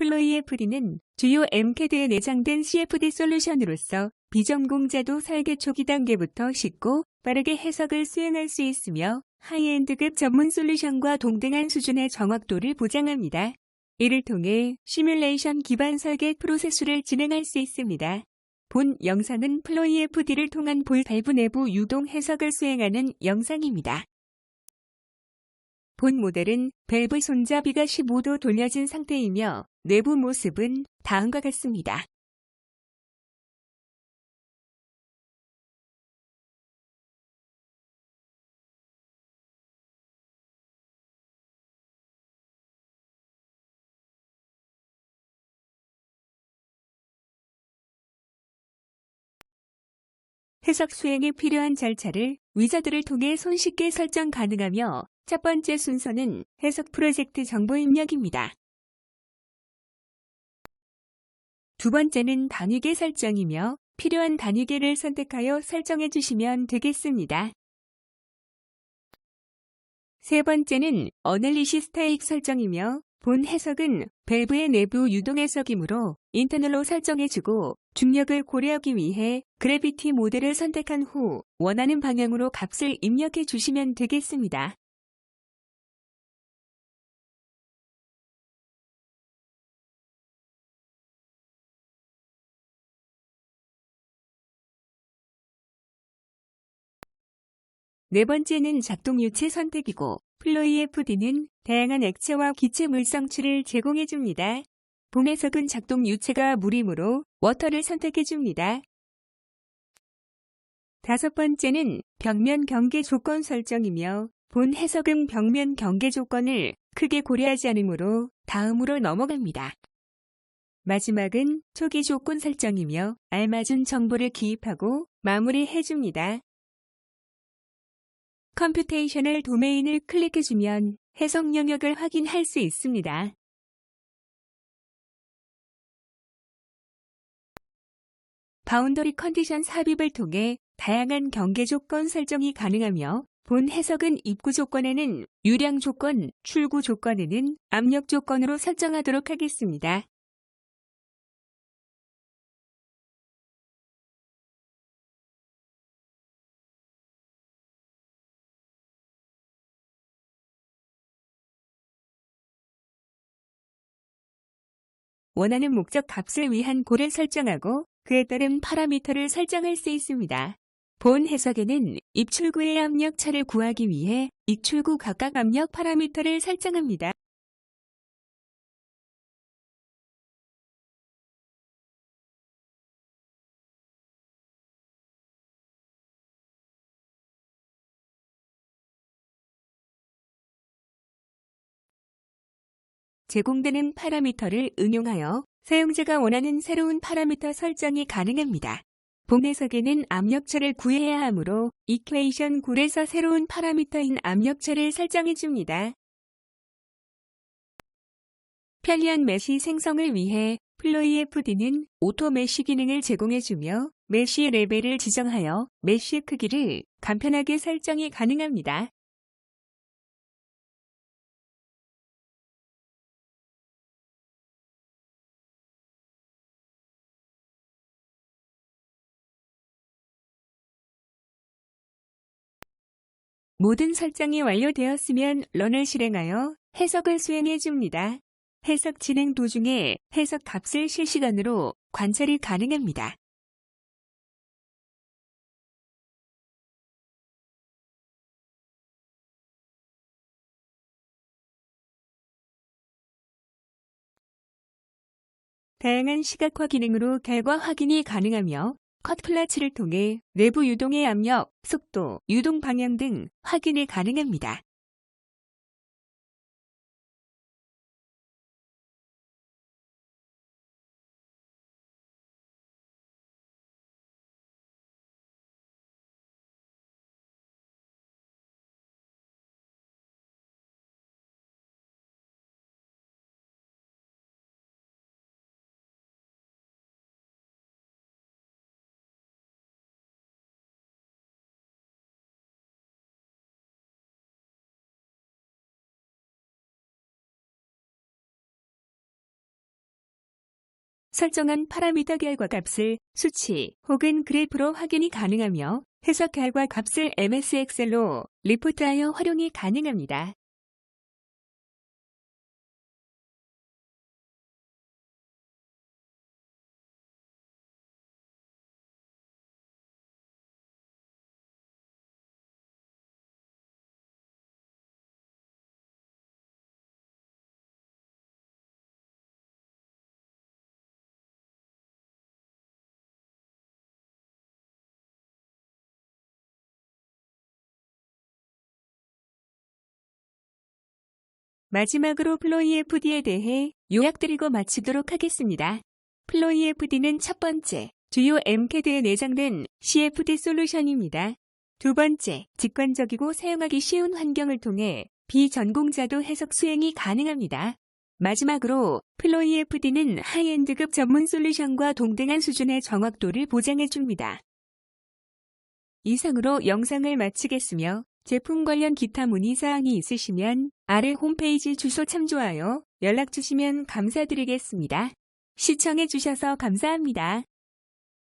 플로이FD는 주요 MCAD에 내장된 CFD 솔루션으로서 비전공자도 설계 초기 단계부터 쉽고 빠르게 해석을 수행할 수 있으며 하이엔드급 전문 솔루션과 동등한 수준의 정확도를 보장합니다. 이를 통해 시뮬레이션 기반 설계 프로세스를 진행할 수 있습니다. 본 영상은 플로이FD를 통한 볼 밸브 내부 유동 해석을 수행하는 영상입니다. 본 모델은 밸브 손잡이가 15도 돌려진 상태이며 내부 모습은 다음과 같습니다. 해석 수행에 필요한 절차를 위자들을 통해 손쉽게 설정 가능하며 첫 번째 순서는 해석 프로젝트 정보 입력입니다. 두 번째는 단위계 설정이며 필요한 단위계를 선택하여 설정해 주시면 되겠습니다. 세 번째는 어널리시스 타입 설정이며 본 해석은 밸브의 내부 유동 해석이므로 인터널로 설정해주고 중력을 고려하기 위해 그래비티 모델을 선택한 후 원하는 방향으로 값을 입력해 주시면 되겠습니다. 네 번째는 작동 유체 선택이고 플로이FD는 다양한 액체와 기체 물성치를 제공해 줍니다. 본 해석은 작동 유체가 물이므로 워터를 선택해 줍니다. 다섯 번째는 벽면 경계 조건 설정이며 본 해석은 벽면 경계 조건을 크게 고려하지 않으므로 다음으로 넘어갑니다. 마지막은 초기 조건 설정이며 알맞은 정보를 기입하고 마무리해 줍니다. 컴퓨테이셔널 도메인을 클릭해주면 해석 영역을 확인할 수 있습니다. 바운더리 컨디션 삽입을 통해 다양한 경계 조건 설정이 가능하며 본 해석은 입구 조건에는 유량 조건, 출구 조건에는 압력 조건으로 설정하도록 하겠습니다. 원하는 목적 값을 위한 고를 설정하고 그에 따른 파라미터를 설정할 수 있습니다. 본 해석에는 입출구의 압력 차를 구하기 위해 입출구 각각 압력 파라미터를 설정합니다. 제공되는 파라미터를 응용하여 사용자가 원하는 새로운 파라미터 설정이 가능합니다. 본 해석에는 압력차를 구해야 하므로 이퀘이션 9에서 새로운 파라미터인 압력차를 설정해 줍니다. 편리한 메시 생성을 위해 플로이FD는 오토 메시 기능을 제공해주며 메시 레벨을 지정하여 메시 크기를 간편하게 설정이 가능합니다. 모든 설정이 완료되었으면 런을 실행하여 해석을 수행해 줍니다. 해석 진행 도중에 해석 값을 실시간으로 관찰이 가능합니다. 다양한 시각화 기능으로 결과 확인이 가능하며 컷 플라츠를 통해 내부 유동의 압력, 속도, 유동 방향 등 확인이 가능합니다. 설정한 파라미터 결과 값을 수치 혹은 그래프로 확인이 가능하며 해석 결과 값을 MS 엑셀로 리포트하여 활용이 가능합니다. 마지막으로 플로이FD에 대해 요약드리고 마치도록 하겠습니다. 플로이FD는 첫 번째, 주요 MCAD에 내장된 CFD 솔루션입니다. 두 번째, 직관적이고 사용하기 쉬운 환경을 통해 비전공자도 해석 수행이 가능합니다. 마지막으로 플로이FD는 하이엔드급 전문 솔루션과 동등한 수준의 정확도를 보장해 줍니다. 이상으로 영상을 마치겠으며 제품 관련 기타 문의사항이 있으시면 아래 홈페이지 주소 참조하여 연락 주시면 감사드리겠습니다. 시청해 주셔서 감사합니다.